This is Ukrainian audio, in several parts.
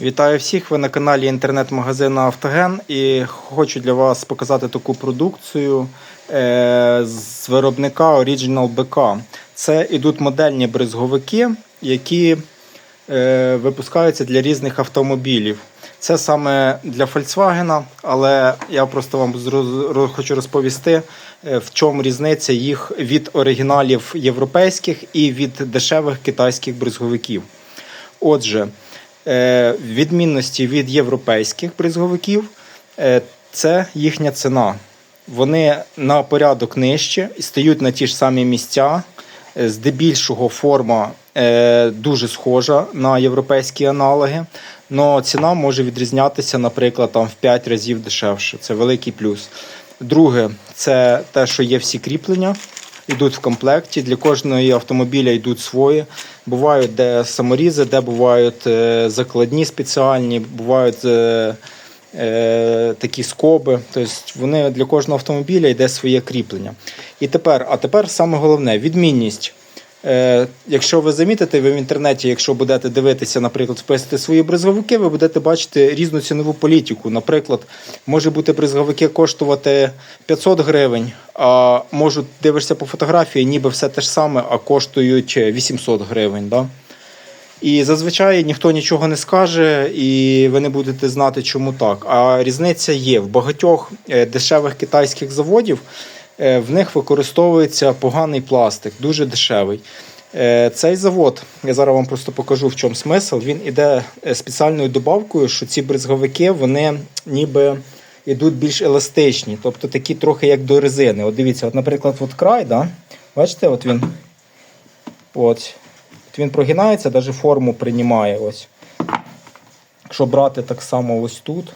Вітаю всіх! Ви на каналі інтернет-магазину Автоген і хочу для вас показати таку продукцію е, з виробника Original BK. Це ідуть модельні бризговики, які е, випускаються для різних автомобілів. Це саме для Volkswagen, але я просто вам хочу розповісти, е, в чому різниця їх від оригіналів європейських і від дешевих китайських бризговиків. Отже, відмінності від європейських бризговиків е, це їхня ціна. Вони на порядок нижче і стають на ті ж самі місця. Е, Здебільшого форма е, дуже схожа на європейські аналоги, але ціна може відрізнятися, наприклад, там в 5 разів дешевше. Це великий плюс. Друге, це те, що є всі кріплення йдуть в комплекті. Для кожної автомобіля йдуть свої. Бувають де саморізи, де бувають е, закладні спеціальні, бувають е, е, такі скоби. Тобто вони для кожного автомобіля йде своє кріплення. І тепер, а тепер саме головне відмінність. Е, Якщо ви замітите, ви в інтернеті, якщо будете дивитися, наприклад, вписати свої бризговики, ви будете бачити різну цінову політику. Наприклад, може бути бризговики коштувати 500 гривень, а можуть дивишся по фотографії, ніби все те ж саме, а коштують 800 гривень. Да? І зазвичай ніхто нічого не скаже, і ви не будете знати, чому так. А різниця є в багатьох е, дешевих китайських заводів. Е, В них використовується поганий пластик, дуже дешевий. Е, Цей завод, я зараз вам просто покажу, в чому смисл. Він іде е, спеціальною добавкою, що ці бризговики вони ніби йдуть більш еластичні, тобто такі трохи як до резини. От дивіться, от, наприклад, от край, да? бачите, от він. От. От він прогинається, навіть форму приймає. Ось. Якщо брати так само ось тут.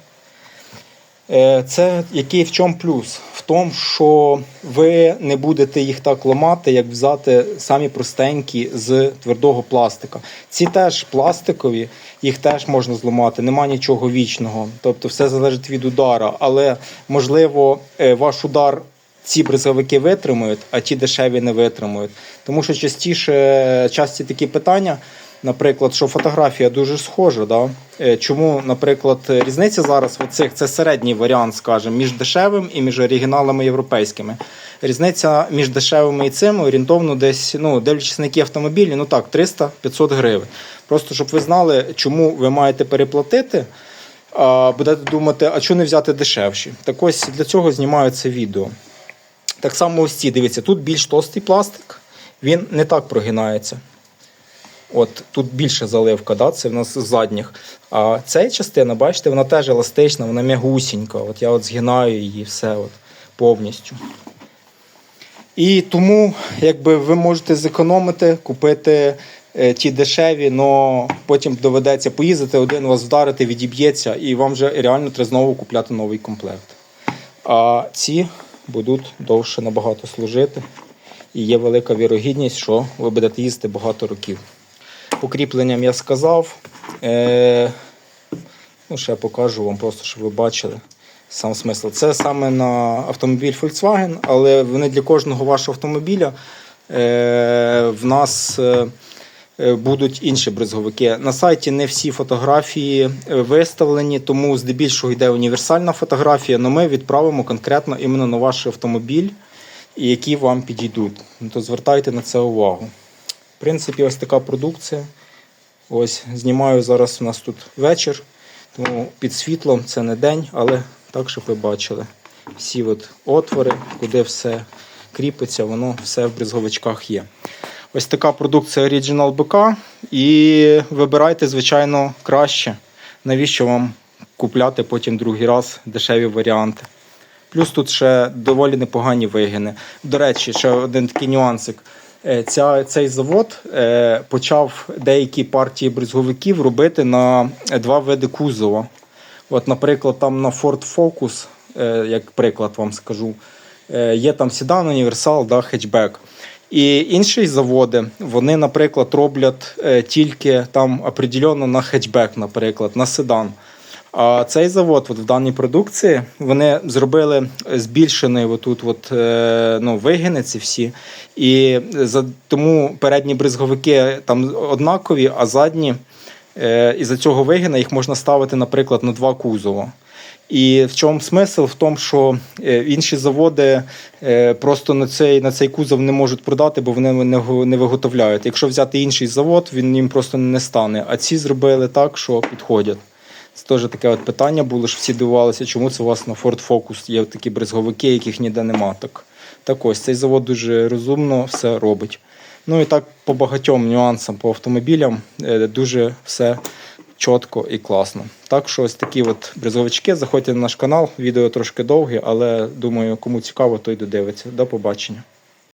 Це який в чому плюс? В тому, що ви не будете їх так ламати, як взяти самі простенькі з твердого пластика. Ці теж пластикові, їх теж можна зламати, нема нічого вічного. Тобто все залежить від удара. Але можливо, е, ваш удар ці бризовики витримують, а ті дешеві не витримують. Тому що частіше часті такі питання. Наприклад, що фотографія дуже схожа. Да? Е, Чому, наприклад, різниця зараз в цих це середній варіант, скажімо, між дешевим і між оригіналами європейськими. Різниця між дешевими і цими орієнтовно десь, ну, дивлячись на які автомобілі, ну так, 300-500 гривень. Просто щоб ви знали, чому ви маєте переплатити. Будете думати, а чому не взяти дешевші? Так ось для цього знімаю це відео. Так само ось ці, дивіться, тут більш товстий пластик, він не так прогинається. От тут більше заливка, да? це в нас задніх. А ця частина, бачите, вона теж еластична, вона м'ягусінька. От я от згинаю її все от, повністю. І тому, якби ви можете зекономити, купити е, ті дешеві, але потім доведеться поїздити, один вас вдарити, відіб'ється, і вам вже реально треба знову купляти новий комплект. А ці будуть довше набагато служити. І є велика вірогідність, що ви будете їздити багато років. Покріпленням я сказав. Е, ну, ще покажу вам, просто щоб ви бачили сам смисл. Це саме на автомобіль Volkswagen, але вони для кожного вашого автомобіля е, в нас. Е, е, Будуть інші бризговики. На сайті не всі фотографії е, виставлені, тому здебільшого йде універсальна фотографія, але ми відправимо конкретно іменно на ваш автомобіль, які вам підійдуть. Ну, То звертайте на це увагу. В принципі, ось така продукція. Ось знімаю зараз у нас тут вечір, тому під світлом це не день, але так, щоб ви бачили. Всі от отвори, куди все кріпиться, воно все в бризговичках є. Ось така продукція Original BK. І вибирайте, звичайно, краще. Навіщо вам купляти потім другий раз дешеві варіанти. Плюс тут ще доволі непогані вигини. До речі, ще один такий нюансик. Е, Ця, цей завод е, почав деякі партії бризговиків робити на два види кузова. От, наприклад, там на Ford Focus, е, як приклад вам скажу, є там седан, універсал, да, хетчбек. І інші заводи, вони, наприклад, роблять тільки там определенно на хетчбек, наприклад, на седан. А цей завод от в даній продукції вони зробили збільшений отут от, е, ну, вигини ці всі. І за, тому передні бризговики там однакові, а задні Е, І за цього вигина їх можна ставити, наприклад, на два кузова. І в чому смисл? В тому, що е, інші заводи просто на цей, на цей кузов не можуть продати, бо вони не виготовляють. Якщо взяти інший завод, він їм просто не стане. А ці зробили так, що підходять. Це теж таке от питання було, що всі дивувалися, чому це на Ford Focus є такі брезговики, яких ніде нема. Так, так ось цей завод дуже розумно все робить. Ну і так по багатьом нюансам по автомобілям е, дуже все чітко і класно. Так що ось такі от брезовички. Заходьте на наш канал. Відео трошки довге, але думаю, кому цікаво, той додивиться. До побачення.